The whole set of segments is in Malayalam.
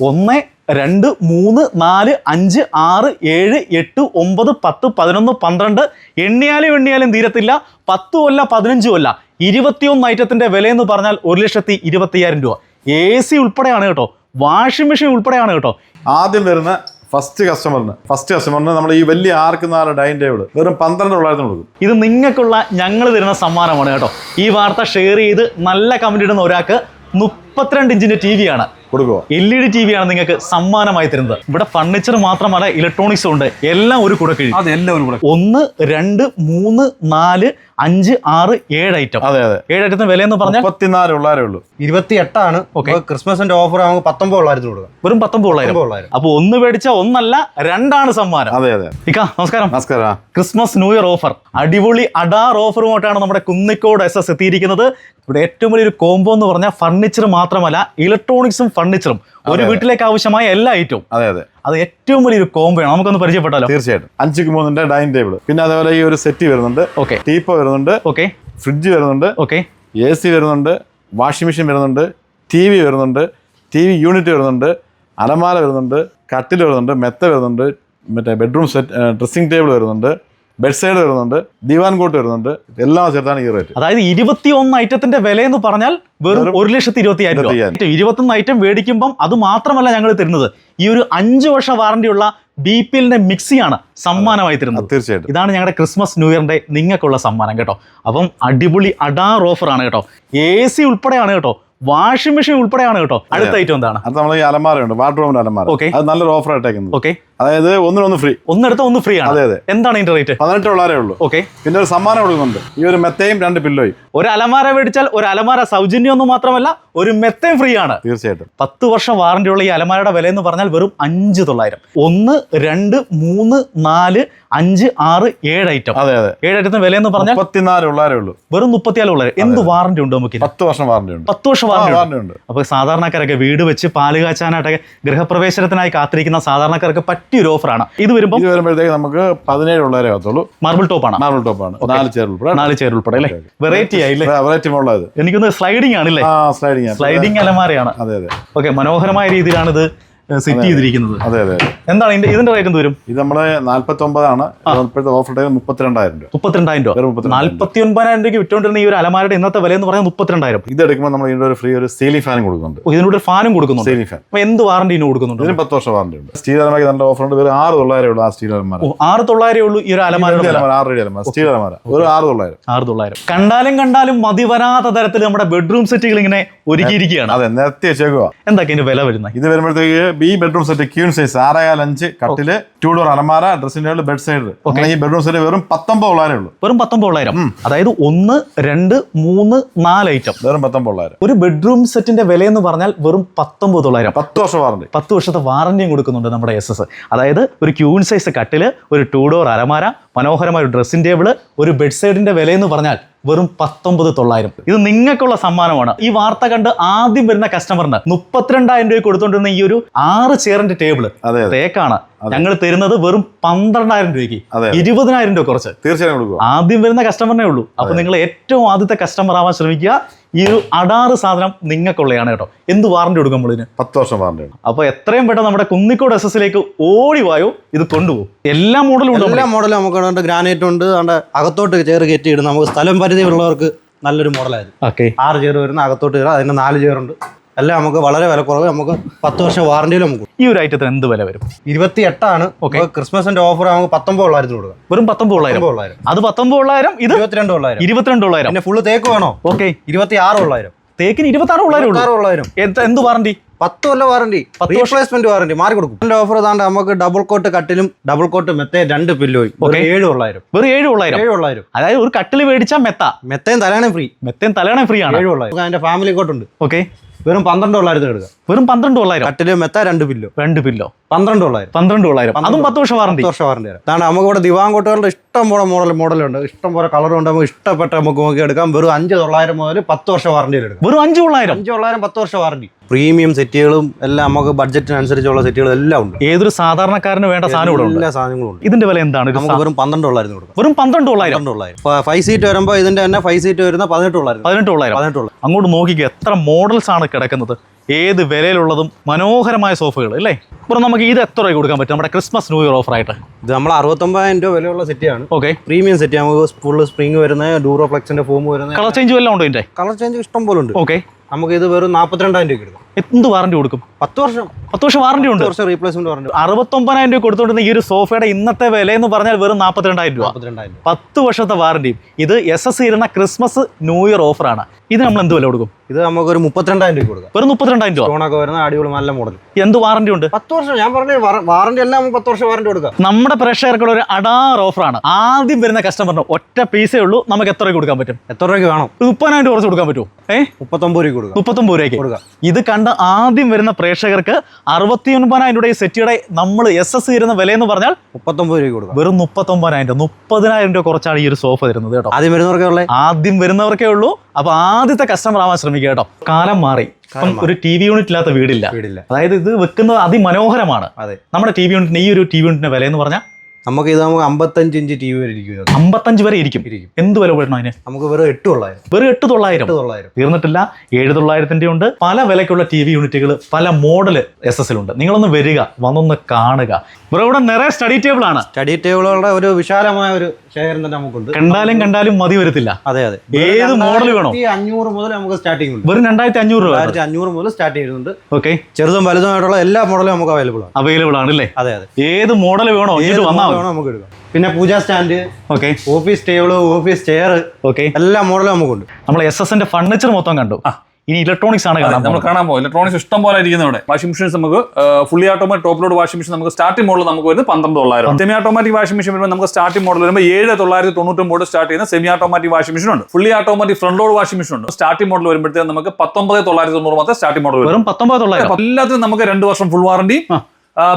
ഒന്ന് രണ്ട് മൂന്ന് നാല് അഞ്ച് ആറ് ഏഴ് എട്ട് ഒമ്പത് പത്ത് പതിനൊന്ന് പന്ത്രണ്ട് എണ്ണിയാലും എണ്ണിയാലും തീരത്തില്ല. പത്തും അല്ല പതിനഞ്ചും അല്ല. ഇരുപത്തിയൊന്ന് ഐറ്റത്തിന്റെ എന്ന് പറഞ്ഞാൽ ഒരു ലക്ഷത്തി ഇരുപത്തിയ്യായിരം രൂപ. എ സി ഉൾപ്പെടെയാണ് കേട്ടോ. വാഷിംഗ് മെഷീൻ ഉൾപ്പെടെയാണ് കേട്ടോ. ആദ്യം വരുന്ന ഫസ്റ്റ് കസ്റ്റമറിന് ഫസ്റ്റ് കസ്റ്റമറിന് നമ്മൾ ഈ വലിയ ആർക്ക് നാല് ഡൈനിങ് ടേബിൾ വെറും പന്ത്രണ്ട് തൊള്ളായിരത്തിന് കൊടുക്കും. ഇത് നിങ്ങൾക്കുള്ള ഞങ്ങൾ തരുന്ന സമ്മാനമാണ് കേട്ടോ. ഈ വാർത്ത ഷെയർ ചെയ്ത് നല്ല കമന്റ് ഇടുന്ന ഒരാൾക്ക് മുപ്പത്തിരണ്ട് ഇഞ്ചിന്റെ ടി വി ആണ്. കൊടുക്കുമോ L E D T V ആണ് നിങ്ങൾക്ക് സമ്മാനമായി തരുന്നത്. ഇവിടെ ഫർണിച്ചർ മാത്രമല്ല ഇലക്ട്രോണിക്സും ഉണ്ട്. എല്ലാം ഒരു കുടക്കീഴ് അത് ഒരു കൂടെ ഒന്ന് രണ്ട് മൂന്ന് നാല് അഞ്ച് ആറ് ഏഴ് ഐറ്റം അതെ അതെ. ഏഴ് ഐറ്റത്തിന് വില എന്ന് പറഞ്ഞാൽ മുപ്പത്തിനാല് ഉള്ളാരേ ഉള്ളൂ. ഇരുപത്തി എട്ടാണ് ഓക്കെ ക്രിസ്മസിന്റെ ഓഫർ നമുക്ക് പത്തൊമ്പത് തൊള്ളായിരത്തി കൊടുക്കുക വെറും പത്തൊമ്പത് ഉള്ളായിരം. അപ്പൊ ഒന്ന് മേടിച്ച ഒന്നല്ല രണ്ടാണ് സമ്മാനം. അതെ അതെ. ഇക്ക നമസ്കാരം. നമസ്കാരം. ക്രിസ്മസ് ന്യൂ ഇയർ ഓഫർ അടിപൊളി അഡാർ ഓഫറുമായിട്ടാണ് നമ്മുടെ കുന്നിക്കോട് എസ് എസ് എത്തിയിരിക്കുന്നത്. ഇവിടെ ഏറ്റവും വലിയൊരു കോംബോ എന്ന് പറഞ്ഞാൽ ഫർണിച്ചർ മാത്രമല്ല ഇലക്ട്രോണിക്സും ഫർണിച്ചറും ഒരു വീട്ടിലേക്ക് ആവശ്യമായ എല്ലാ ഐറ്റവും അതെ അതെ. അത് ഏറ്റവും വലിയൊരു കോംബോയാണ് നമുക്കൊന്ന് പരിചയപ്പെട്ടാലോ? തീർച്ചയായിട്ടും. അഞ്ചുക്ക് മൂന്നിന്റെ ഡൈനിങ് ടേബിൾ പിന്നെ അതേപോലെ ഈ ഒരു സെറ്റ് വരുന്നുണ്ട്. ഓക്കെ ടീപ്പ വരുന്നുണ്ട്. ഓക്കെ ഫ്രിഡ്ജ് വരുന്നുണ്ട്. ഓക്കെ എ സി വരുന്നുണ്ട്. വാഷിംഗ് മെഷീൻ വരുന്നുണ്ട്. ടി വി വരുന്നുണ്ട്. ടി വി യൂണിറ്റ് വരുന്നുണ്ട്. അലമാല വരുന്നുണ്ട്. കട്ടിൽ വരുന്നുണ്ട്. മെത്ത വരുന്നുണ്ട്. മറ്റേ ബെഡ്റൂം സെറ്റ് ഡ്രസ്സിംഗ് ടേബിൾ വരുന്നുണ്ട്. ബെഡ് സൈഡ് വരുന്നുണ്ട് ദിവാൻ കോട്ട് വരുന്നുണ്ട് എല്ലാം ചേർത്താണ് ഈ റേറ്റ് അതായത് ഇരുപത്തി ഒന്ന് ഐറ്റത്തിന്റെ വില എന്ന് പറഞ്ഞാൽ വെറും ഒരു ലക്ഷത്തി ഇരുപത്തി രൂപ. ഇരുപത്തൊന്ന് ഐറ്റം മേടിക്കുമ്പം അത് മാത്രമല്ല ഞങ്ങൾ തരുന്നത്. ഈ ഒരു അഞ്ച് വർഷ വാറണ്ടിയുള്ള ബി പി എല്ലിന്റെ മിക്സിയാണ് സമ്മാനമായി തരുന്നത്. തീർച്ചയായിട്ടും. ഇതാണ് ഞങ്ങളുടെ ക്രിസ്മസ് ന്യൂ ഇയറിന്റെ നിങ്ങൾക്കുള്ള സമ്മാനം കേട്ടോ. അപ്പം അടിപൊളി അഡാർ ആണ് കേട്ടോ. എ സി ഉൾപ്പെടെയാണ് കേട്ടോ. വാഷിംഗ് മെഷീൻ ഉൾപ്പെടെയാണ് കേട്ടോ. അടുത്ത ഐറ്റം എന്താണ്? അത് നമ്മൾ ഈ അലമാരയുണ്ട് വാർഡ്രോബിന്റെ അലമാര. ഓക്കെ അത് നല്ലൊരു ഓഫർ ആയിട്ടേക്കുന്നത് ഓക്കെ അതായത് ഒന്നിനൊന്ന് ഫ്രീ ഒന്നെടുത്ത ഒന്ന് ഫ്രീ ആണ്. അതെ അതെ. എന്താണ് ഇതിന്റെ റേറ്റ് പതിനെട്ട് ഡോളറേ ഉള്ളൂ. ഓക്കെ പിന്നെ ഒരു സമ്മാനം കൊടുക്കുന്നുണ്ട്. ഈ ഒരു മെത്തയും രണ്ട് പില്ലോയും. ഒരു അലമാര മേടിച്ചാൽ ഒരു അലമാര സൗജന്യം ഒന്നും മാത്രമല്ല ഒരു മെത്തയും ഫ്രീ ആണ്. തീർച്ചയായിട്ടും. പത്ത് വർഷം വാറന്റിയുള്ള ഈ അലമാരയുടെ വില എന്ന് പറഞ്ഞാൽ വെറും അഞ്ച് തൊള്ളായിരം. ഒന്ന് രണ്ട് മൂന്ന് നാല് അഞ്ച് ആറ് ഏഴ് ഐറ്റം അതെ അതെ. ഏഴ് ഐറ്റത്തിന് വില എന്ന് പറഞ്ഞാൽ മുപ്പത്തിനാല് ഉള്ളാരേ ഉള്ളൂ. വെറും മുപ്പത്തിയാൽ ഉള്ളത് എന്ത് വാറന്റി ഉണ്ട് നമുക്ക്? പത്ത് വർഷം വാറന്റി ഉണ്ട്. പത്ത് വർഷം വാറന്റി ഉണ്ട്. അപ്പൊ സാധാരണക്കാരൊക്കെ വീട് വെച്ച് പാൽ കാച്ചാനായിട്ടൊക്കെ ഗൃഹപ്രവേശനത്തിനായി കാത്തിരിക്കുന്ന സാധാരണക്കാർക്ക് പറ്റിയ ഒരു ഓഫറാണ് ഇത് വരുമ്പോൾ ഇത് വരുമ്പോഴത്തേക്ക് നമുക്ക് പതിനേഴ് ഉള്ളാരേ ആകത്തുള്ളൂ. മാർബിൾ ടോപ്പ് ആണ്. മാർബിൾ ടോപ്പ് ആണ്. നാല് ചെയർ ഉൾപ്പെടെ. നാല് ചേർ ഉൾപ്പെടെ അല്ലേ? വെറൈറ്റി ആയില്ലേ വെറൈറ്റി ഉള്ളത് എനിക്കൊന്ന് സ്ലൈഡിംഗ് ആണല്ലേ ആ സ്ലൈഡിങ് സ്ലൈഡിംഗ് അലമാരയാണ്. അതെ അതെ. ഓക്കെ മനോഹരമായ രീതിയിലാണ് ഇത് സെറ്റ് ചെയ്തിരിക്കുന്നത്. അതെ അതെ. എന്താണ് ഇതിന്റെ ഇതിന്റെ റേറ്റ് എന്ത് വരും? ഇത് നമ്മൾ നാല്പത്തി ഒമ്പതാണ് ഇപ്പോഴത്തെ ഓഫർ ടൈം മുപ്പത്തിരണ്ടായിരം രൂപ. മുപ്പത്തിരണ്ടായിരം രൂപ. നാല്പത്തി ഒൻപതിനായിരം രൂപയ്ക്ക് വിറ്റുകൊണ്ടിരുന്ന ഈ ഒരു അലമാരയുടെ ഇന്നത്തെ വില എന്ന് പറയുന്നത് മുപ്പത്തിരണ്ടായിരം ഇത് എടുക്കുമ്പോൾ നമ്മൾ ഇതിന്റെ ഒരു ഫ്രീ ഒരു സെയിലി ഫാൻ കൊടുക്കുന്നുണ്ട്. ഇതിനോട് ഒരു ഫാനും കൊടുക്കുന്നുണ്ട്. സെയിലി ഫാൻ അപ്പൊ എന്ത് വാറണ്ടി ഇതിന് കൊടുക്കുന്നുണ്ട്? ഇതിന് പത്ത് വർഷം വാറണ്ടി ഉണ്ട്. സ്റ്റീൽ അലമാരക്ക് നല്ല ഓഫർ ഉണ്ട്. വെറും ആറ് തൊള്ളായിരം ഉള്ളൂ ആ സ്റ്റീൽ അലമാര. ആറ് തൊള്ളായിരം ഉള്ളൂ ഈ ഒരു അലമാര ആറ് അലമാര. സ്റ്റീൽ അലമാര. ഒരു ആറ് തൊള്ളായിരം. ആറ് തൊള്ളായിരം. കണ്ടാലും കണ്ടാലും മതി വരാത്ത തരത്തിൽ നമ്മുടെ ബെഡ്റൂം സെറ്റുകൾ ഇങ്ങനെ ഒരുക്കിയിരിക്കുകയാണ്. അതെ നേരത്തെ വെച്ചേക്കുക എന്തൊക്കെ ഇതിന്റെ വില വരുന്നത്? ഇത് വരുമ്പോഴത്തേക്ക് B bedroom set queen size ആറേകാൽ അഞ്ച് കട്ടിൽ ടൂ ഡോർ അലമാര ഡ്രസ്സിന്റെ ബെഡ് സൈഡ് ഈ ബെഡ്റൂം സെറ്റ് വെറും പത്തൊമ്പത് ഉള്ളാരേ ഉള്ളൂ. വെറും പത്തൊമ്പതൊള്ളായിരം അതായത് ഒന്ന് രണ്ട് മൂന്ന് നാല് ഐറ്റം വെറും പത്തൊമ്പത് ഉള്ളായിരം. ഒരു ബെഡ്റൂം സെറ്റിന്റെ വില എന്ന് പറഞ്ഞാൽ വെറും പത്തൊമ്പത് തൊള്ളായിരം പത്ത് വർഷം വാറണ്ടി പത്ത് വർഷത്തെ വാറണ്ടിയും കൊടുക്കുന്നുണ്ട് നമ്മുടെ എസ് എസ് അതായത് ഒരു ക്യൂൺ സൈസ് കട്ടിൽ ഒരു ടൂ ഡോർ അലമാര മനോഹരമായ ഒരു ഡ്രസ്സിംഗ് ടേബിൾ ഒരു ബെഡ് സൈഡിന്റെ വില എന്ന് പറഞ്ഞാൽ വെറും പത്തൊമ്പത് തൊള്ളായിരം. ഇത് നിങ്ങൾക്കുള്ള സമ്മാനമാണ്. ഈ വാർത്ത കണ്ട് ആദ്യം വരുന്ന കസ്റ്റമറിന് മുപ്പത്തിരണ്ടായിരം രൂപ കൊടുത്തോണ്ടിരുന്ന ഈ ഒരു ആറ് ചെയറിന്റെ ടേബിൾ തേക്കാണ്. ഞങ്ങൾ തരുന്നത് വെറും പന്ത്രണ്ടായിരം രൂപയ്ക്ക്. ഇരുപതിനായിരം രൂപ കുറച്ച്. തീർച്ചയായും ആദ്യം വരുന്ന കസ്റ്റമറിനെ ഉള്ളൂ. അപ്പൊ നിങ്ങൾ ഏറ്റവും ആദ്യത്തെ കസ്റ്റമർ ആവാൻ ശ്രമിക്കുക. ഈ ഒരു അടാറ് സാധനം നിങ്ങൾക്കുള്ളതാണ് കേട്ടോ. എന്ത് വാറന്റി കൊടുക്കും നമ്മളിന് പത്ത് വർഷം വാറണ്ടി ഉണ്ട്. അപ്പൊ എത്രയും പെട്ടെന്ന് നമ്മുടെ കുന്നിക്കോട് എസ് എസിലേക്ക് ഓടി വായോ ഇത് കൊണ്ടുപോകും. എല്ലാ മോഡലും ഉണ്ട് എല്ലാ മോഡലും നമുക്ക് ഗ്രാനൈറ്റ് ഉണ്ട് അതുകൊണ്ട് അകത്തോട്ട് ചേർ കയറ്റി ഇടും നമുക്ക് സ്ഥലം പരിധി ഉള്ളവർക്ക് നല്ലൊരു മോഡലായിരുന്നു ഓക്കെ ആറ് ചേർ വരുന്ന അകത്തോട്ട് കയറാം അതിന് നാല് ചേറുണ്ട് ഉണ്ട്. എല്ലാം നമുക്ക് വളരെ വില കുറവ്. നമുക്ക് പത്ത് വർഷം വാറണ്ടിയിൽ നമുക്ക് ഈ ഒരു ഐറ്റത്തിന് എന്ത് വില വരും? ഇരുപത്തി എട്ടാണ് ഓക്കെ ക്രിസ്മസിന്റെ ഓഫർ നമുക്ക് പത്തൊമ്പത് തൊള്ളായിരത്തി കൊടുക്കാം. വെറും പത്തൊമ്പത് അത് പത്തൊമ്പതൊള്ളായിരം ഇത് ഇരുപത്തിരണ്ട് തൊള്ളായിരം ഇരുപത്തിരണ്ട് തൊള്ളായിരം പിന്നെ ഫുള്ള് തേക്ക് വേണോ? ഓക്കെ ഇരുപത്തി ആറ് ഉള്ളായിരം. തേക്കിന് ഇരുപത്തി ആറ് തൊള്ളായിരം ഉള്ളൂ. ആറ് തൊള്ളായിരം എന്ത് വാറന്റി പത്ത് കൊല്ലം വാറണ്ടി റീപ്ലേസ്മെന്റ് വാറണ്ടി മാറി കൊടുക്കും. ഓഫർ താണ്ട് നമുക്ക് ഡബിൾ കോട്ട് കട്ടിലും ഡബിൾ കോട്ട് മെത്തേ രണ്ട് പില്ലോയും ഏഴ് ഉള്ളായിരം. വെറും ഏഴ് തൊള്ളായിരം ഏഴ് തൊള്ളായിരം അതായത് ഒരു കട്ടിൽ മേടിച്ചാൽ മെത്ത. മെത്തയും തലയാണെ ഫ്രീ മെത്തയും തലയാണെ ഫ്രീ ആണ്. ഏഴ് നമുക്ക് അതിന്റെ ഫാമിലി കോട്ടുണ്ട് ഓക്കെ വെറും പന്ത്രണ്ട് തൊള്ളായിരത്തി എടുക്കുക. വെറും പന്ത്രണ്ട് തൊള്ളായിരം കട്ടിൽ മെത്ത രണ്ട് പില്ലോ. രണ്ട് പില്ലോ. പന്ത്രണ്ട് തൊള്ളായിരം പന്ത്രണ്ട് തൊള്ളായിരം അതും പത്ത് വർഷം വാറണ്ടി വർഷം വാറണ്ടി തരാം കാരണം നമുക്ക് ഇവിടെ ദിവാൻ കോട്ടുകളുടെ ഇഷ്ടം പോലെ മോഡൽ മോഡലുണ്ട് ഇഷ്ടം പോലെ കളറുണ്ട് നമുക്ക് ഇഷ്ടപ്പെട്ട നമുക്ക് നോക്കി എടുക്കാം. വെറും അഞ്ച് തൊള്ളായിരം മുതൽ പത്ത് വർഷം വാറണ്ടി എടുക്കാം. വെറും അഞ്ച് തൊള്ളായിരം അഞ്ച് തൊള്ളായിരം പത്ത് വർഷം വാറണ്ടി പ്രീമിയം സെറ്റുകളും എല്ലാം നമുക്ക് ബഡ്ജറ്റിനനുസരിച്ചുള്ള സെറ്റുകളും എല്ലാം ഉണ്ട്. ഏതൊരു സാധാരണക്കാരന് വേണ്ട സാധനം ഇവിടെ എല്ലാ സാധനങ്ങളും ഉണ്ട്. ഇതിന്റെ വില എന്താണ്? നമുക്ക് വെറും പന്ത്രണ്ട് തൊള്ളായിരുന്നു കൊടുക്കും. വെറും പന്ത്രണ്ട് തൊള്ളായിരം പന്ത്രണ്ട് തൊള്ളായിരം ഫൈവ് സീറ്റ് വരുമ്പോൾ ഇതിന്റെ തന്നെ ഫൈവ് സീറ്റ് വരുന്ന പതിനെട്ട് തൊള്ളായിരുന്നു പതിനെട്ട് തൊള്ളായിരം പതിനെട്ട് തൊള്ളായിരം അങ്ങോട്ട് നോക്കിക്കുക എത്ര മോഡൽസ് ആണ് കിടക്കുന്നത്. ഏത് വിലയിലുള്ളതും മനോഹരമായ സോഫകൾ അല്ലേ? ഇപ്പോൾ നമുക്ക് ഇത് എത്ര രൂപ കൊടുക്കാൻ പറ്റും നമ്മുടെ ക്രിസ്മസ് ന്യൂ ഇയർ ഓഫർ ആയിട്ട്? ഇത് നമ്മൾ അറുപത്തൊമ്പതിനായിരം രൂപ വിലയുള്ള സെറ്റാണ്. ഓക്കെ പ്രീമിയം സെറ്റ് നമുക്ക് ഫുൾ സ്പ്രിംഗ് വരുന്ന ഡൂറോപ്ലെക്സിന്റെ ഫോം വരുന്ന കളർ ചേഞ്ച് വല്ലതും ഉണ്ടോ ഇതിന്റെ? കളർ ചേഞ്ച് ഇഷ്ടം പോലെ ഉണ്ട്. ഓക്കെ നമുക്ക് ഇത് വെറും നാൽപ്പത്തിരണ്ടായിരം രൂപ എടുക്കാം. എന്ത് വാറണ്ടി കൊടുക്കും? പത്ത് വർഷം. പത്ത് വർഷം വാറണ്ടി ഉണ്ട്. വർഷം റീപ്ലേസ്മെന്റ് വാറണ്ടി അറുപത്തൊമ്പതിനായിരം രൂപ കൊടുത്തുകൊണ്ടിരുന്ന ഈ ഒരു സോഫയുടെ ഇന്നത്തെ വില എന്ന് പറഞ്ഞാൽ വെറും നാൽപ്പത്തിരണ്ടായിരം രൂപ. പത്ത് വർഷത്തെ വാറണ്ടിയും ഇത് എസ് എസ് ഇരുന്ന ക്രിസ്മസ് ന്യൂ ഇയർ ഓഫറാണ് ഇത് നമ്മൾ എന്ത് വില കൊടുക്കും? ഇത് നമുക്ക് ഒരു മുപ്പത്തിരണ്ടായിരം രൂപ കൊടുക്കാം. വെറും മുപ്പത്തിരണ്ടായിരം രൂപ. ഫോണൊക്കെ വരുന്ന അടിപൊളി നല്ല മോഡൽ എന്ത് വാറണ്ടി ഉണ്ട്? പത്ത് വർഷം. ഞാൻ പറഞ്ഞ വാറണ്ടി എല്ലാം നമുക്ക് പത്ത് വർഷം വാറണ്ടി കൊടുക്കാം. നമ്മുടെ പ്രേക്ഷകർക്കുള്ള ഒരു അടാർ ഓഫറാണ് ആദ്യം വരുന്ന കസ്റ്റമറിന് ഒറ്റ പീസേ ഉള്ളൂ. നമുക്ക് എത്ര രൂപ കൊടുക്കാൻ പറ്റും? എത്ര രൂപയ്ക്ക് വേണം? മുപ്പതിനായിരം രൂപ കുറച്ച് കൊടുക്കാൻ പറ്റുമോ? ഏഹ് മുപ്പത്തൊമ്പത് രൂപ കൊടുക്കാം. മുപ്പത്തൊമ്പത് രൂപയ്ക്ക്. കൊടുക്കുക ഇത് കണ്ട് ആദ്യം വരുന്ന പ്രേക്ഷകർക്ക് അറുപത്തി ഒൻപതിനായിരം രൂപ സെറ്റിയുടെ നമ്മൾ എസ് എസ് തരുന്ന വില എന്ന് പറഞ്ഞാൽ മുപ്പത്തൊമ്പത് രൂപ കൊടുക്കുക വെറും മുപ്പത്തൊമ്പതിനായിരം രൂപ. മുപ്പതിനായിരം രൂപ കുറച്ചാണ് ഈ ഒരു സോഫ തരുന്നത് കേട്ടോ. ആദ്യം വരുന്നവർക്കേ ഉള്ളേ? ആദ്യം വരുന്നവർക്കേ ഉള്ളൂ. അപ്പൊ ആദ്യത്തെ കസ്റ്റമർ ആവാൻ ശ്രമിക്കുക കേട്ടോ. കാലം മാറി. ഇപ്പം ഒരു ടി വി യൂണിറ്റ് ഇല്ലാത്ത വീടില്ല. വീടില്ല. അതായത് ഇത് വെക്കുന്നത് അതിമനോഹരമാണ്. അതെ. നമ്മുടെ ടി വി യൂണിറ്റിന് ഈ ഒരു ടി വി യൂണിറ്റിന്റെ വില എന്ന് പറഞ്ഞാൽ നമുക്ക് ഇത് നമുക്ക് അമ്പത്തഞ്ച് ഇഞ്ച് ടി വി വരെ ഇരിക്കും അമ്പത്തഞ്ച് വരെ ഇരിക്കും. എന്ത് വില പെടണം അതിന്? നമുക്ക് വെറും എട്ട് തൊള്ളായിരം. വെറും എട്ട് തൊള്ളായിരം. തൊള്ളായിരം. തീർന്നിട്ടില്ല. ഏഴ് തൊള്ളായിരത്തിന്റെ ഉണ്ട്. പല വിലക്കുള്ള ടി വി യൂണിറ്റുകൾ പല മോഡൽ എസ് എസ് ഉണ്ട്. നിങ്ങളൊന്ന് വരിക വന്നൊന്ന് കാണുക. ഇവിടെ ഇവിടെ നിറയെ സ്റ്റഡി ടേബിൾ ആണ്. സ്റ്റഡി ടേബിളുകളുടെ ഒരു വിശാലമായ ഒരു ശേഖരം തന്നെ നമുക്കുണ്ട്. കണ്ടാലും കണ്ടാലും മതി വരത്തില്ല. അതെ അതെ. ഏത് മോഡൽ വേണോ. അഞ്ഞൂറ് മുതൽ നമുക്ക് സ്റ്റാർട്ടിംഗ് ഉണ്ട്. വെറും രണ്ടായിരത്തി അഞ്ഞൂറ് രൂപ അഞ്ഞൂറ് മുതൽ സ്റ്റാർട്ട് ചെയ്യുന്നുണ്ട്. ഓക്കെ ചെറുതും വലുതുമായിട്ടുള്ള എല്ലാ മോഡലും നമുക്ക് അവൈലബിൾ ആണ്. അവൈലബിൾ ആണ് അല്ലേ? അതെ അതെ. ഏത് മോഡൽ വേണോ വന്നാൽ വേണോ നമുക്ക് എടുക്കാം. പിന്നെ puja stand okay office table office chair okay എല്ലാ മോഡലും നമുക്കുണ്ട്. നമ്മൾ എസ് എസിന്റെ ഫർണിച്ചർ മൊത്തം കണ്ടു. ഇനി ഇലക്ട്രോണിക്സ് ആണ് കാണാൻ നമ്മൾ കാണാൻ പോകും. ഇലക്ട്രോണിക്സ് ഇഷ്ടം പോലെ ഇരിക്കുന്ന ഇവിടെ. വാഷിംഗ് മെഷീൻസ് നമുക്ക് fully automatic top load washing machine നമുക്ക് സ്റ്റാർട്ടിംഗ് മോഡൽ നമുക്ക് വരുന്നത് പന്ത്രണ്ട് തൊള്ളായിരം സെമി ഓട്ടോമാറ്റിക് വാഷിംഗ് മെഷീൻ വരുമ്പോൾ നമുക്ക് സ്റ്റാർട്ടിംഗ് മോഡൽ വരുമ്പോൾ ഏഴ് തൊള്ളായിരത്തി തൊണ്ണൂറ്റൊമ്പത് സ്റ്റാർട്ട് ചെയ്യുന്ന സെമി ഓട്ടോമാറ്റിക് വാഷിംഗ് മെഷീൻ ഉണ്ട്. Fully automatic front load washing machine ഉണ്ട്. സ്റ്റാർട്ടിംഗ് മോഡൽ വരുമ്പോഴത്തേക്ക് നമുക്ക് പത്തൊമ്പത് തൊള്ളായിരത്തി തൊണ്ണൂറ് മാത്രമേ സ്റ്റാർട്ടിംഗ് മോഡൽ വരും പത്തൊമ്പത് തൊള്ളായിരം. എല്ലാത്തിനും നമുക്ക് രണ്ട് വർഷം ഫുൾ വാറണ്ടി.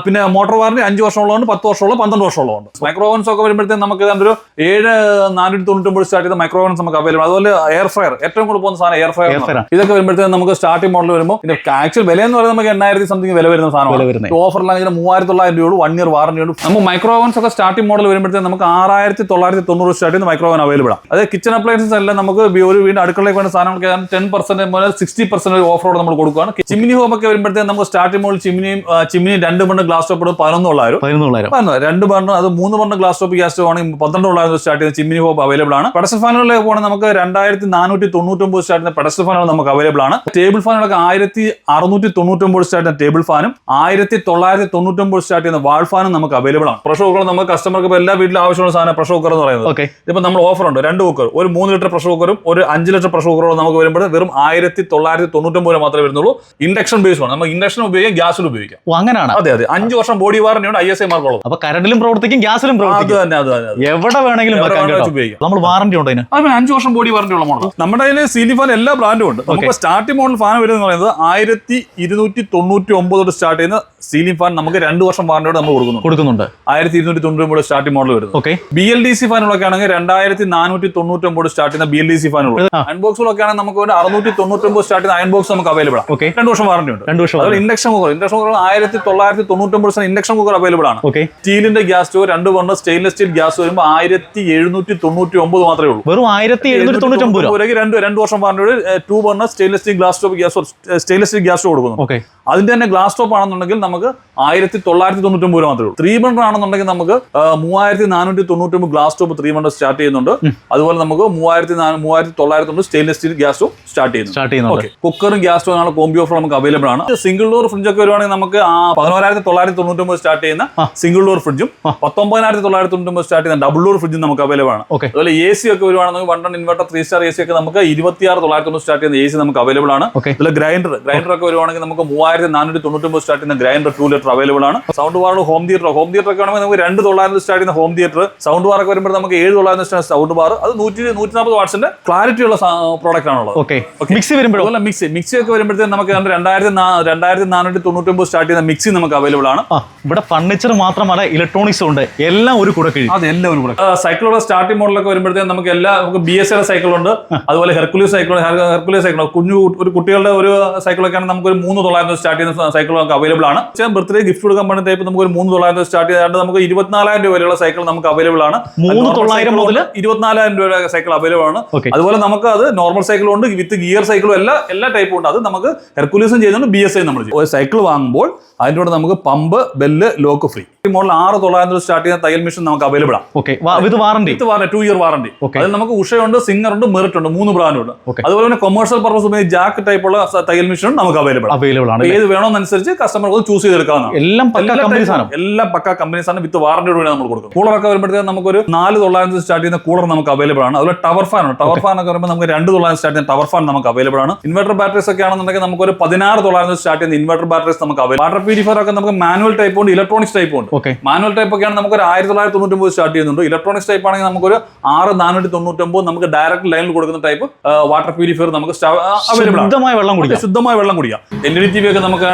പിന്നെ മോട്ടോർ വാറണ്ടി അഞ്ച് വർഷമുള്ളതുണ്ട് പത്ത് വർഷമുള്ള പന്ത്രണ്ട് വർഷമുള്ളതുണ്ട് മൈക്രോവൻസ് ഒക്കെ വരുമ്പോഴത്തേക്കും നമുക്ക് ഒരു ഏഴ് നാനൂറ്റി തൊണ്ണൂറ്റൊമ്പത് സ്റ്റാർട്ട് ചെയ്ത മൈക്രോവൻസ് നമുക്ക് അവൈലബിൾ അതുപോലെ എയർ ഫ്രയർ ഏറ്റവും കൂടുതൽ പോകുന്ന സാധനം എയർ ഫയർ ഫ്രയർ ഇതൊക്കെ വരുമ്പോഴത്തേക്കും നമുക്ക് സ്റ്റാർട്ടിംഗ് മോഡൽ വരുമ്പോൾ ഇതിന്റെ ആക്ച്വൽ വില എന്ന് പറയുന്നത് നമുക്ക് എണ്ണായിരത്തി സംതിങ് വില വരുന്ന സാധനമാണ്. ഓഫറിലാണെങ്കിൽ മൂവായിരത്തി തൊള്ളായിരം രൂപ വൺ ഇയർ വാറണ്ടി ഉണ്ട് നമുക്ക് മൈക്രോവൻസ് ഒക്കെ സ്റ്റാർട്ടിംഗ് മോഡൽ വരുമ്പോഴത്തേക്കും നമുക്ക് ആറായിരത്തി തൊള്ളായിരത്തി തൊണ്ണൂറ് സ്റ്റാർട്ട് ചെയ്യുന്ന മൈക്രോവൻ അവൈലബിൾ ആണ്. അതായത് കിച്ചൺ അപ്ലയൻസസ് എല്ലാം നമുക്ക് ഒരു വീട് അടുക്കളയ്ക്ക് വേണ്ട സാധനങ്ങൾക്ക് ടെൻ പെർസെന്റ് മുതൽ സിക്സ്റ്റി പെർസെന്റ് ഓഫറോട് നമ്മൾ കൊടുക്കുകയാണ്. ചിമ്മിനി ഹോം ഒക്കെ വരുമ്പോഴത്തേക്കും നമുക്ക് സ്റ്റാർട്ടിംഗ് മോഡൽ ചിമ്മിനിയും ചിമ്മിനി രണ്ട് മണ്ണ് ഗ്ലാസ് ടോപ്പ് പതിനൊന്ന് തൊള്ളായിരം പതിനൊന്ന് തൊള്ളായിരം പതിനൊന്ന് രണ്ട് പണ്ട് അത് മൂന്ന് പണ്ട് ഗ്ലാസ് ടോപ്പ് ഗ്യാസ് സ്റ്റോവ് ആണെങ്കിൽ പന്ത്രണ്ട് തൊള്ളായിരം സ്റ്റാർട്ട് ചെയ്യുന്ന ചിമ്മിനി ഹോപ്പ് അവൈലബിൾ ആണ്. പെഡസ്റ്റൽ ഫാനുകളിലേക്ക് പോകണമെങ്കിൽ നമുക്ക് രണ്ടായിരത്തി നാനൂറ്റി തൊണ്ണൂറ്റൊമ്പത് സ്റ്റാർട്ട് ചെയ്യുന്ന പെഡസ്റ്റൽ ഫാനുകൾ നമുക്ക് അവൈലബിൾ ആണ്. ടേബിൾ ഫാനുകളൊക്കെ ആയിരത്തി അറുന്നൂറ്റി തൊണ്ണൂറ്റൊമ്പത് സ്റ്റാർട്ട് ചെയ്യുന്ന ടേബിൾ ഫാനും ആയിരത്തി തൊള്ളായിരത്തി തൊണ്ണൂറ്റൊമ്പത് സ്റ്റാർട്ട് ചെയ്യുന്ന വാൾ ഫാനും നമുക്ക് അവൈലബിൾ ആണ്. പ്രഷർ കുക്കർ നമുക്ക് കസ്റ്റമർക്ക് എല്ലാ വീട്ടിലും ആവശ്യമുള്ള സാധനം പ്രഷർ കുക്കർ എന്ന് പറയുന്നത്. ഇപ്പം നമ്മൾ ഓഫർ ഉണ്ട്. രണ്ട് കുക്കർ ഒരു മൂന്ന് ലിറ്റർ പ്രഷർ കുക്കറും ഒരു അഞ്ച് ലിറ്റർ പ്രഷർ കുക്കറും നമുക്ക് വരുമ്പോൾ വെറും ആയിരത്തി തൊള്ളായിരത്തി തൊണ്ണൂറ്റൊമ്പത് രൂപ മാത്രമേ വരുന്നുള്ളൂ. ഇൻഡക്ഷൻ ബേസ് ആണ് നമുക്ക് ഇൻഡക്ഷൻ ഉപയോഗിക്കാം ഗ്യാസിൽ ഉപയോഗിക്കാം. അങ്ങനെയാണ് അതെ. അതെ അഞ്ചു വർഷം ബോഡി വാറന്റി ഉണ്ട് ഐ എസ് ഐ മാർക്കുള്ളത് അപ്പൊ കരണ്ടിലും പ്രവർത്തിക്കും ഗ്യാസിലും പ്രവർത്തിക്കും. തന്നെ അത് തന്നെ അത് തന്നെ. എവിടെ വേണമെങ്കിലും ഉപയോഗിക്കും വെക്കാം കേട്ടോ. ഉപയോഗിക്കാം. നമ്മൾ വാറന്റി ഉണ്ട് അതിന് അതിന് അഞ്ച് വർഷം ബോഡി വാറന്റി ഉള്ള മോഡൽ നമ്മുടെ കയ്യിൽ സീലിംഗ് ഫാൻ എല്ലാ ബ്രാൻഡും ഉണ്ട്. നമുക്ക് സ്റ്റാർട്ടിംഗ് മോഡൽ ഫാൻ വരുന്നത് പറയുന്നത് ആയിരത്തി ഇരുന്നൂറ്റി തൊണ്ണൂറ്റി ഒമ്പത് സ്റ്റാർട്ട് ചെയ്യുന്ന സീലിംഗ് ഫാൻ നമുക്ക് രണ്ട് വർഷം വാറന്റിയോട് നമ്മൾ കൊടുക്കുന്നു കൊടുക്കുന്നുണ്ട്. ആയിരത്തി ഇരുന്നൂറ്റി തൊണ്ണൂറ്റി ഒമ്പത് സ്റ്റാർട്ടിംഗ് മോഡൽ വരുന്നത്. Okay B L D C ഫാനുകളൊക്കെ ആണെങ്കിൽ രണ്ടായിരത്തി നാനൂറ്റി തൊണ്ണൂറ്റി ഒമ്പത് സ്റ്റാർട്ട് ചെയ്യുന്ന ബി എൽ ഡി സി ഫാനുകൾ ആ. അയൺ ബോക്സുകളൊക്കെ ആണെങ്കിൽ നമുക്ക് ഒരു അറുന്നൂറ്റി തൊണ്ണൂറ്റി ഒമ്പത് സ്റ്റാർട്ട് ചെയ്യുന്ന അയൺ ബോക്സ് നമുക്ക് അവൈലബിൾ ആണ് ഓക്കെ രണ്ട് വർഷം വാറന്റി ഉണ്ട്. രണ്ട് വർഷം അതുപോലെ ഇൻഡക്ഷൻ കുക്കർ ഇൻഡക്ഷൻ കുക്കർ ആയിരത്തി തൊള്ളായിരത്തി തൊണ്ണൂറ്റി ഒമ്പത് ഇൻഡക്ഷൻ കുക്കർ അവൈലബിൾ ആണ്. ഓക്കെ സ്റ്റീലിന്റെ ഗ്യാസ് സ്റ്റോവ് രണ്ട് ബർണർ സ്റ്റെയിൻലെസ് സ്റ്റീൽ ഗ്യാസ് വരുമ്പോൾ ആയിരത്തി എഴുന്നൂറ്റി തൊണ്ണൂറ്റി ഒമ്പത് മാത്രമേ ഉള്ളൂ. വെറും ആയിരത്തി എഴുന്നൂറ്റി തൊണ്ണൂറ്റി ഒമ്പത് രണ്ട് രണ്ട് വർഷം പറഞ്ഞു two burner stainless steel glass stove gas stainless steel gas stove കൊടുക്കുന്നു. ഓക്കെ അതിന്റെ തന്നെ ഗ്ലാസ് ടോപ്പ് ആണെന്നുണ്ടെങ്കിൽ നമുക്ക് ആയിരത്തി തൊള്ളായിരത്തി തൊണ്ണൂറ്റൊമ്പത് രൂപ മാത്രമേ ഉള്ളൂ. ത്രീ ബണ്ടർ ആണെന്നുണ്ടെങ്കിൽ നമുക്ക് മൂവായിരത്തി നാനൂറ്റി തൊണ്ണൂറ്റൊമ്പത് glass top three burner start ചെയ്യുന്നുണ്ട് അതുപോലെ നമുക്ക് മൂവായിരത്തി മൂവായിരത്തി തൊള്ളായിരത്തി തൊണ്ണൂറ് stainless steel gas stove start ചെയ്യുന്നു സ്റ്റാർട്ട് ചെയ്യുന്നുണ്ട് ഓക്കെ കുക്കറും ഗ്യാസ് സ്റ്റോവും കോംബി ഓഫർ നമുക്ക് അവൈലബിൾ ആണ്. സിംഗിൾ ഡോർ ഫ്രിഡ്ജ് ഒക്കെ വരുവാണെങ്കിൽ നമുക്ക് ആ പതിനോരായിരത്തി തൊള്ളായിരത്തി തൊണ്ണൂറ്റൊമ്പത് സ്റ്റാർട്ട് ചെയ്യുന്ന സിംഗിൾ ഡോർ ഫ്രിഡ്ജും പത്തൊമ്പതിനായിരത്തി തൊള്ളായിരത്തി തൊണ്ണൂറ്റൊമ്പത് സ്റ്റാർട്ട് ചെയ്യുന്ന ഡബിൾ ഡോർ ഫ്രിഡ്ജും നമുക്ക് അവൈലബിൾ ആണ്. അതുപോലെ എ സി ഒക്കെ വരുവാണെങ്കിൽ one ton inverter three star A C ഒക്കെ നമുക്ക് ഇരുപത്തിയാറ് തൊള്ളായിരത്തി തൊണ്ണൂറ് സ്റ്റാർട്ട് ചെയ്യുന്ന എ സി നമുക്ക് അവൈലബിൾ ആണ്. അതുപോലെ ഗ്രൈൻഡർ ഗ്രൈൻഡർ ഒക്കെ വരുവാണെങ്കിൽ നമുക്ക് മൂവായിരത്തി രണ്ടായിരത്തി നാനൂറ്റി തൊണ്ണൂറ്റൊമ്പത് സ്റ്റാർട്ട് ചെയ്യുന്ന ഗ്രൈൻഡർ ടു ലിറ്റർ അവൈലബിൾ ആണ്. Sound bar home theatre home theatre ഒക്കെ ആണെങ്കിൽ നമുക്ക് രണ്ട് തൊള്ളായിരം സ്റ്റാർട്ട് ചെയ്യുന്ന ഹോം തിയേറ്റർ സൗണ്ട് ബാർ ഒക്കെ വരുമ്പോൾ നമുക്ക് ഏഴ് തൊള്ളായിരം സ്റ്റാർട്ട് സൗണ്ട് ബാർ അത് നൂറ്റി നൂറ്റി നാൽപ്പത് വാട്സിന്റെ ക്ലാരിറ്റി ഉള്ള പ്രോഡക്റ്റ് ആണുള്ളത്. ഓക്കെ മിക്സി വരുമ്പോൾ അല്ല മിക്സി മിക്സി ഒക്കെ വരുമ്പോഴത്തേക്ക് നമുക്ക് രണ്ടായിരത്തി രണ്ടായിരത്തി നാനൂറ്റി തൊണ്ണൂറ്റൊമ്പത് സ്റ്റാർട്ട് ചെയ്യുന്ന മിക്സി നമുക്ക് അവൈലബിൾ ആണ്. ഇവിടെ ഫർണിച്ചർ മാത്രമല്ല ഇലക്ട്രോണിക്സ് ഉണ്ട്. എല്ലാം ഒരു കൂടെ കഴിയും. അതെല്ലാം ഒരു കൂടെ സൈക്കിളുള്ള സ്റ്റാർട്ടിംഗ് മോഡലൊക്കെ വരുമ്പോഴത്തേക്ക് നമുക്ക് എല്ലാ നമുക്ക് ബി എസ് എ സൈക്കിൾ ഉണ്ട്. അതുപോലെ ഹെർക്കുലീസ് സൈക്കിൾ ഹെർക്കുലീസ് സൈക്കിൾ കുഞ്ഞു ഒരു കുട്ടികളുടെ ഒരു സൈക്കിളൊക്കെ ആണെങ്കിൽ നമുക്ക് ഒരു മൂന്ന് തൊള്ളായിരം സ്റ്റാർട്ട് ചെയ്യുന്ന സൈക്കിൾ നമുക്ക് അവൈലബിൾ ആണ്. ബർത്ത്ഡേ ഗിഫ്റ്റ് കൊടുക്കാൻ ടൈപ്പ് നമുക്ക് ഒരു മൂന്ന് തൊള്ളായിരം സ്റ്റാർട്ട് ചെയ്താണ്ട് നമുക്ക് ഇരുപത്തിനാലായിരം രൂപ വരെയുള്ള സൈക്കിൾ നമുക്ക് അവൈലബിൾ ആണ്. മൂന്ന് തൊള്ളായിരം മുതൽ ഇരുപത്തിനാലായിരം രൂപയുടെ സൈക്കിൾ അവൈലബിൾ ആണ്. അതുപോലെ നമുക്ക് അത് നോർമൽ സൈക്കിളും ഉണ്ട് വിത്ത് ഗിയർ സൈക്കിളും എല്ലാ എല്ലാ ടൈപ്പും ഉണ്ട്. അത് നമുക്ക് ഹെർക്കുലീസും ചെയ്യുന്നുണ്ട് ബി എസ് ഐ നമ്മൾ ചെയ്യും. ഒരു സൈക്കിൾ വാങ്ങുമ്പോൾ അതിന്റെ കൂടെ നമുക്ക് pump bell lock free model ആറ് തൊള്ളായിരം രൂപ സ്റ്റാർട്ട് ചെയ്യുന്ന തയ്യൽ മെഷീൻ നമുക്ക് അവൈലബിൾ ആണ് okay with warranty with warranty two year warranty. അതിൽ നമുക്ക് ഉഷയുണ്ട് സിംഗർ ഉണ്ട് മെറിറ്റ് ഉണ്ട് മൂന്ന് ബ്രാൻഡ് ഉണ്ട്. അതുപോലെ തന്നെ കൊമേഴ്ഷ്യൽ പർപ്പസ് ഉപയോഗിച്ച് ജാക്ക് ടൈപ്പ് ഉള്ള തയ്യൽ മെഷീൻ നമുക്ക് അവൈലബിൾ ആണ് അവൈലബിൾ ആണ് ഏത് വേണമെന്നനുസരിച്ച് കസ്റ്റമർ ചൂസ് ചെയ്തെടുക്കാവുന്ന എല്ലാം പക്ക കമ്പനി സാധനം. എല്ലാം പക്ക കമ്പനീസ് ആണ് വിത്ത് വാറണ്ടിയോട് കൂടി നമ്മൾ കൊടുക്കും. കൂളർ കൂളറൊക്കെ വരുമ്പോഴത്തേക്ക് നമുക്കൊരു നാല് തൊള്ളായിരത്തി സ്റ്റാർട്ട് ചെയ്യുന്ന കൂളർ നമുക്ക് അവൈലബിൾ ആണ്. അതുപോലെ ടവർ ഫാൻ ഉണ്ട്. ടവർ ഫാൻ ഒക്കെ വരുമ്പോൾ നമുക്ക് രണ്ട് തൊള്ളായിരം സ്റ്റാർട്ട് ചെയ്യുന്ന ടവർ ഫാൻ നമുക്ക് അവൈലബിൾ ആണ്. ഇൻവെർട്ടർ ബാറ്ററീസ് ഒക്കെ ആണെന്നുണ്ടെങ്കിൽ നമുക്ക് ഒരു പതിനാറ് തൊള്ളായിരം സ്റ്റാർട്ട് ചെയ്യുന്ന ഇൻവെർട്ടർ ബാറ്ററീസ് നമുക്ക് അവൈലബിൾ വാട്ടർ പ്യൂരിഫയർ ഒക്കെ നമുക്ക് മാനുവൽ ടൈപ്പ് ഉണ്ട് ഇലക്ട്രോണിക്സ് ടൈപ്പ് ഉണ്ട്. മാനുവൽ ടൈപ്പ് ഒക്കെ ആണെങ്കിൽ നമുക്ക് ഒരു ആയിരത്തി തൊള്ളായിരത്തി തൊണ്ണൂറ്റൊമ്പത് സ്റ്റാർട്ട് ചെയ്യുന്നുണ്ട്. ഇലക്ട്രോണിക്സ് ടൈപ്പ് ആണെങ്കിൽ നമുക്കൊരു ആറ് നാനൂറ്റി തൊണ്ണൂറ്റൊമ്പത് നമുക്ക് ഡയറക്റ്റ് ലൈനിൽ കൊടുക്കുന്ന ടൈപ്പ് വാട്ടർ പ്യൂരിഫയർ നമുക്ക് ശുദ്ധമായ വെള്ളം കുടിക്കാം. ശുദ്ധമായ വെള്ളം കുടിക്കാം. L E D T V ഒക്കെ നമുക്ക്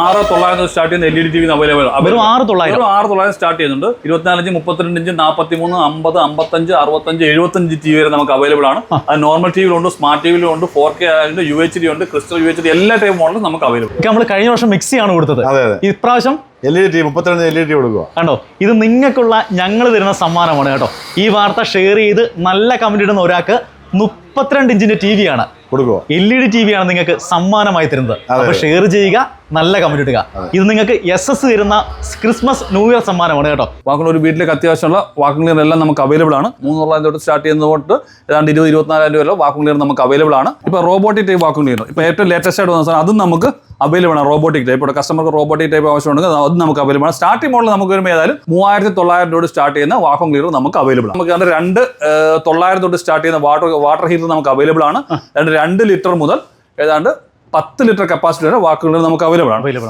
ആറ് തൊള്ളായിരം സ്റ്റാർട്ട് ചെയ്യുന്ന L E D T V available വെറും ആറ് തൊള്ളായിരം. ആറ് തൊള്ളായിരം സ്റ്റാർട്ട് ചെയ്യുന്നുണ്ട്. ഇരുപത്തിനാല് ഇഞ്ച് മുപ്പത്തിരണ്ട് ഇഞ്ച് നാൽപ്പത്തി മൂന്ന് അമ്പത് അമ്പത്തഞ്ച് അറുപത്തഞ്ച് എഴുപത്തഞ്ച് ടി വി വരെ നമുക്ക് അവൈലബിൾ ആണ്. അത് നോർമൽ ടി വിയിലുണ്ട് സ്മാർട്ട് ടി വിയിലുണ്ട് ഫോർ കെ ഉണ്ട് യു എച്ച് ഡി ഉണ്ട് ക്രിസ്റ്റൽ യു എച്ച് ഡി എല്ലാ ടൈപ്പ് മോഡലും നമുക്ക് അവൈലബിൾ നമ്മൾ കഴിഞ്ഞ വർഷം മിക്സിയാണ് കൊടുത്തത്. അതെ അതെ. ഇപ്രാവശ്യം എൽ ഇ ഡി മുപ്പത്തിരണ്ട് എൽ ഇ ഡി കൊടുക്കുക കണ്ടോ? ഇത് നിങ്ങൾക്കുള്ള ഞങ്ങൾ തരുന്ന സമ്മാനമാണ് കേട്ടോ. ഈ വാർത്ത ഷെയർ ചെയ്ത് നല്ല കമന്റ് ഇടുന്ന ഒരാൾക്ക് മുപ്പത്തിരണ്ട് ഇഞ്ചിന്റെ ടി വി ആണ്. കൊടുക്കുക L E D T V ആണ് നിങ്ങൾക്ക് സമ്മാനമായി തരുന്നത്. അപ്പോൾ ഷെയർ ചെയ്യുക നല്ല കമന്റ് ഇടുക. ഇത് നിങ്ങൾക്ക് എസ് എസ് തരുന്ന ക്രിസ്മസ് ന്യൂ ഇയർ സമ്മാനമാണ് കേട്ടോ. വാക്കുകൾ ഒരു വീട്ടിലേക്ക് അത്യാവശ്യമുള്ള വാക്കും ക്ലിയർ എല്ലാം നമുക്ക് അവൈലബിൾ ആണ്. മൂന്ന് തൊള്ളായിരം തൊട്ട് സ്റ്റാർട്ട് ചെയ്യുന്നത് തൊട്ട് ഏതാണ്ട് ഇരുപത് ഇരുപത്തിനാലായിരം രൂപ വരെ വാക്കും ക്ലിയർ നമുക്ക് അവൈലബിൾ ആണ്. ഇപ്പോൾ റോബോട്ടിക് ടൈപ്പ് വാക്കും ക്ലിയർ ഇപ്പോൾ ഏറ്റവും ലേറ്റസ്റ്റ് ആയിട്ട് വന്ന സാധനം അതും നമുക്ക് അവൈലബിൾ ആണ് റോബോട്ടിക് ടൈപ്പ് ഇവിടെ കസ്റ്റമർക്ക് റോബോട്ടിക് ടൈപ്പ് ആവശ്യമുണ്ടെങ്കിൽ അത് നമുക്ക് അവൈലബിൾ ആണ്. സ്റ്റാർട്ടിംഗ് മോഡൽ നമുക്ക് വരുമ്പോൾ ഏതായാലും മൂവായിരത്തി തൊള്ളായിരം രൂപ സ്റ്റാർട്ട് ചെയ്യുന്ന വാക്കും ക്ലിയർ നമുക്ക് അവൈലബിൾ ആണ്. നമുക്ക് രണ്ട് തൊള്ളായിരം തൊട്ട് സ്റ്റാർട്ട് ചെയ്യുന്ന വാട്ടർ വാട്ടർ ഹീറ്റർ നമുക്ക് അവൈലബിൾ ആണ്. രണ്ട് ലിറ്റർ മുതൽ ഏതാണ്ട് പത്ത് ലിറ്റർ കപ്പാസിറ്റി വരെ വാക്കുകൾ നമുക്ക് അവൈലബിൾ ആണ്. അവൈലബിൾ